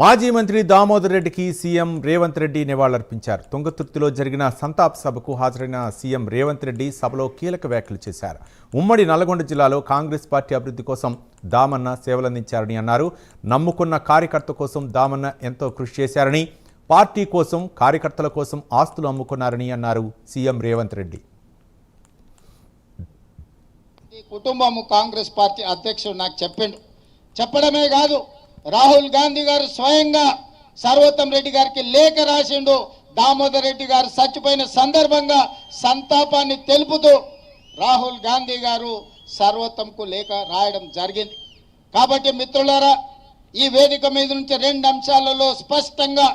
మాజీ మంత్రి దామోదర్ రెడ్డికి సీఎం రేవంత్ రెడ్డి నివాళులర్పించారు. తుంగతుర్తిలో జరిగిన సంతాప్ సభకు హాజరైన సీఎం రేవంత్ రెడ్డి సభలో కీలక వ్యాఖ్యలు చేశారు. ఉమ్మడి నల్గొండ జిల్లాలో కాంగ్రెస్ పార్టీ అభివృద్ధి కోసం దామన్న సేవలందించారని అన్నారు. నమ్ముకున్న కార్యకర్త కోసం దామన్న ఎంతో కృషి చేశారని పార్టీ కోసం కార్యకర్తల కోసం ఆస్తులు అమ్ముకున్నారని అన్నారు సీఎం రేవంత్ రెడ్డి. కుటుంబము కాంగ్రెస్ పార్టీ అధ్యక్షుడు నాకు చెప్పండు. చెప్పడమే కాదు రాహుల్ గాంధీ గారు స్వయంగా సర్వోత్తం రెడ్డి గారికి లేఖ రాసిండు. దామోదర్ రెడ్డి గారు చచ్చిపోయిన సందర్భంగా సంతాపాన్ని తెలుపుతూ రాహుల్ గాంధీ గారు సర్వోత్తంకు లేఖ రాయడం జరిగింది. కాబట్టి మిత్రులారా ఈ వేదిక మీద నుంచి రెండు అంశాలలో స్పష్టంగా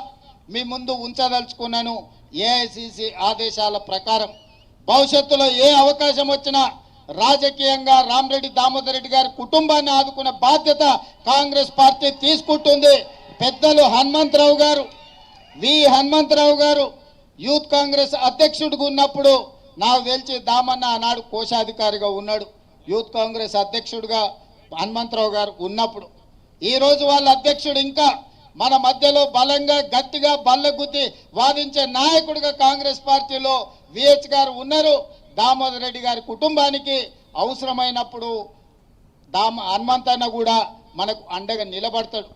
మీ ముందు ఉంచదలుచుకున్నాను. ఏఐసిసి ఆదేశాల ప్రకారం భవిష్యత్తులో ఏ అవకాశం వచ్చినా రాజకీయంగా రామరెడ్డి దామోదర్ రెడ్డి గారి కుటుంబాన్ని ఆదుకున్న బాధ్యత కాంగ్రెస్ పార్టీ తీసుకుంటుంది. పెద్దలు హనుమంతరావు గారు వి హనుమంతరావు గారు యూత్ కాంగ్రెస్ అధ్యక్షుడిగా ఉన్నప్పుడు నాకు తెలిసి దామన్న ఆనాడు కోశాధికారిగా ఉన్నాడు. యూత్ కాంగ్రెస్ అధ్యక్షుడిగా హనుమంతరావు గారు ఉన్నప్పుడు. ఈ రోజు వాళ్ళ అధ్యక్షుడు ఇంకా మన మధ్యలో బలంగా గట్టిగా బల్లగుద్ది వాదించే నాయకుడిగా కాంగ్రెస్ పార్టీలో విహెచ్ గారు ఉన్నారు. దామోదర్ రెడ్డి గారి కుటుంబానికి అవసరమైనప్పుడు దామ హనుమంతన్న కూడా మనకు అండగా నిలబడతాడు.